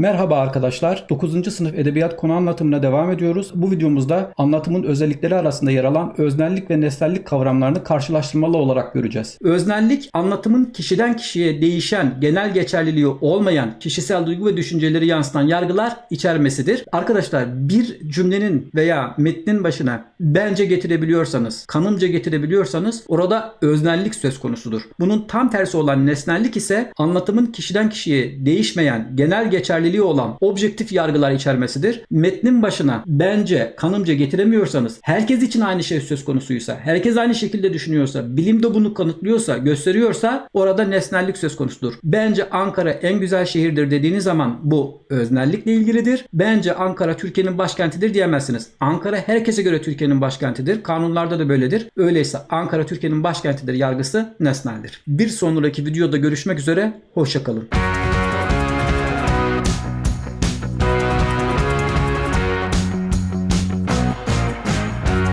Merhaba arkadaşlar. 9. sınıf edebiyat konu anlatımına devam ediyoruz. Bu videomuzda anlatımın özellikleri arasında yer alan öznellik ve nesnellik kavramlarını karşılaştırmalı olarak göreceğiz. Öznellik anlatımın kişiden kişiye değişen, genel geçerliliği olmayan, kişisel duygu ve düşünceleri yansıtan yargılar içermesidir. Arkadaşlar bir cümlenin veya metnin başına bence getirebiliyorsanız, kanımca getirebiliyorsanız orada öznellik söz konusudur. Bunun tam tersi olan nesnellik ise anlatımın kişiden kişiye değişmeyen, genel geçerliliği olan objektif yargılar içermesidir. Metnin başına bence, kanımca getiremiyorsanız, herkes için aynı şey söz konusuysa, herkes aynı şekilde düşünüyorsa, bilim de bunu kanıtlıyorsa, gösteriyorsa orada nesnellik söz konusudur. Bence Ankara en güzel şehirdir dediğiniz zaman bu öznellikle ilgilidir. Bence Ankara Türkiye'nin başkentidir diyemezsiniz. Ankara herkese göre Türkiye'nin başkentidir. Kanunlarda da böyledir. Öyleyse Ankara Türkiye'nin başkentidir yargısı nesneldir. Bir sonraki videoda görüşmek üzere. Hoşçakalın.